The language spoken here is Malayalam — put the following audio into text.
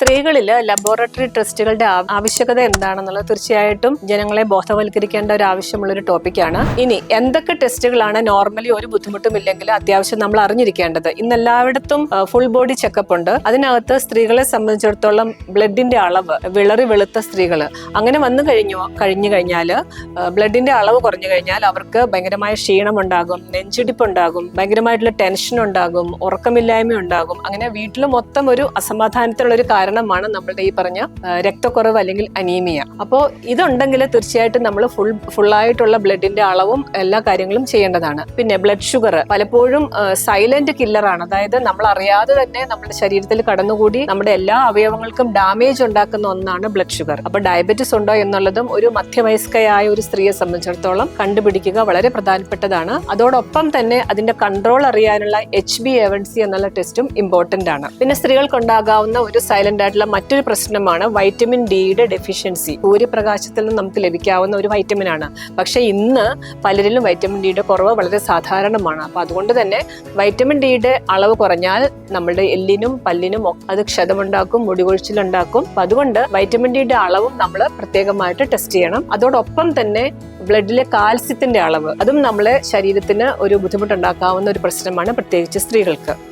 സ്ത്രീകളിൽ ലബോറട്ടറി ടെസ്റ്റുകളുടെ ആവശ്യകത എന്താണെന്നുള്ളത് തീർച്ചയായിട്ടും ജനങ്ങളെ ബോധവൽക്കരിക്കേണ്ട ഒരു ആവശ്യമുള്ള ഒരു ടോപ്പിക്കാണ് ഇനി എന്തൊക്കെ ടെസ്റ്റുകളാണ് നോർമലി ഒരു ബുദ്ധിമുട്ടും ഇല്ലെങ്കിൽ അത്യാവശ്യം നമ്മൾ അറിഞ്ഞിരിക്കേണ്ടത്? ഇന്ന് എല്ലായിടത്തും ഫുൾ ബോഡി ചെക്കപ്പ് ഉണ്ട്. അതിനകത്ത് സ്ത്രീകളെ സംബന്ധിച്ചിടത്തോളം ബ്ലഡിന്റെ അളവ് വിളറി വെളുത്ത സ്ത്രീകൾ അങ്ങനെ വന്നു കഴിഞ്ഞു കഴിഞ്ഞു കഴിഞ്ഞാൽ ബ്ലഡിന്റെ അളവ് കുറഞ്ഞു കഴിഞ്ഞാൽ അവർക്ക് ഭയങ്കരമായ ക്ഷീണം ഉണ്ടാകും നെഞ്ചിടിപ്പ് ഉണ്ടാകും ഭയങ്കരമായിട്ടുള്ള ടെൻഷൻ ഉണ്ടാകും ഉറക്കമില്ലായ്മ ഉണ്ടാകും അങ്ങനെ വീട്ടിൽ മൊത്തം ഒരു അസമാധാനത്തിലുള്ള ഒരു കാരണമാണ് നമ്മളുടെ ഈ പറഞ്ഞ രക്തക്കുറവ് അല്ലെങ്കിൽ അനീമിയ. അപ്പോൾ ഇതുണ്ടെങ്കിൽ തീർച്ചയായിട്ടും നമ്മൾ ഫുൾ ഫുള്ളായിട്ടുള്ള ബ്ലഡിന്റെ അളവും എല്ലാ കാര്യങ്ങളും ചെയ്യേണ്ടതാണ്. പിന്നെ ബ്ലഡ് ഷുഗർ പലപ്പോഴും സൈലന്റ് കില്ലറാണ്. അതായത് നമ്മൾ അറിയാതെ തന്നെ നമ്മുടെ ശരീരത്തിൽ കടന്നുകൂടി നമ്മുടെ എല്ലാ അവയവങ്ങൾക്കും ഡാമേജ് ഉണ്ടാക്കുന്ന ഒന്നാണ് ബ്ലഡ് ഷുഗർ. അപ്പൊ ഡയബറ്റിസ് ഉണ്ടോ എന്നുള്ളതും ഒരു മധ്യവയസ്കയായ ഒരു സ്ത്രീയെ സംബന്ധിച്ചിടത്തോളം കണ്ടുപിടിക്കുക വളരെ പ്രധാനപ്പെട്ടതാണ്. അതോടൊപ്പം തന്നെ അതിന്റെ കൺട്രോൾ അറിയാനുള്ള എച്ച് ബി എവൻ സി എന്നുള്ള ടെസ്റ്റും ഇമ്പോർട്ടന്റ് ആണ്. പിന്നെ സ്ത്രീകൾക്കുണ്ടാകാവുന്ന ഒരു സൈലന്റ് ആയിട്ടുള്ള മറ്റൊരു പ്രശ്നമാണ് വൈറ്റമിൻ ഡിയുടെ ഡെഫിഷ്യൻസി സൂര്യപ്രകാശത്തിൽ നിന്ന് നമുക്ക് ലഭിക്കാവുന്ന ഒരു വൈറ്റമിൻ ആണ്. പക്ഷേ ഇന്ന് പലരിലും വൈറ്റമിൻ ഡിയുടെ കുറവ് വളരെ സാധാരണമാണ്. അപ്പോൾ അതുകൊണ്ട് തന്നെ വൈറ്റമിൻ ഡിയുടെ അളവ് കുറഞ്ഞാൽ നമ്മുടെ എല്ലിനും പല്ലിനും അത് ക്ഷതമുണ്ടാക്കും മുടികൊഴിച്ചിലുണ്ടാക്കും. അപ്പം അതുകൊണ്ട് വൈറ്റമിൻ ഡിയുടെ അളവും നമ്മൾ പ്രത്യേകമായിട്ട് ടെസ്റ്റ് ചെയ്യണം. അതോടൊപ്പം തന്നെ ബ്ലഡിലെ കാൽസ്യത്തിന്റെ അളവ്. അതും നമ്മളെ ശരീരത്തിന് ഒരു ബുദ്ധിമുട്ടുണ്ടാക്കാവുന്ന ഒരു പ്രശ്നമാണ് പ്രത്യേകിച്ച് സ്ത്രീകൾക്ക്.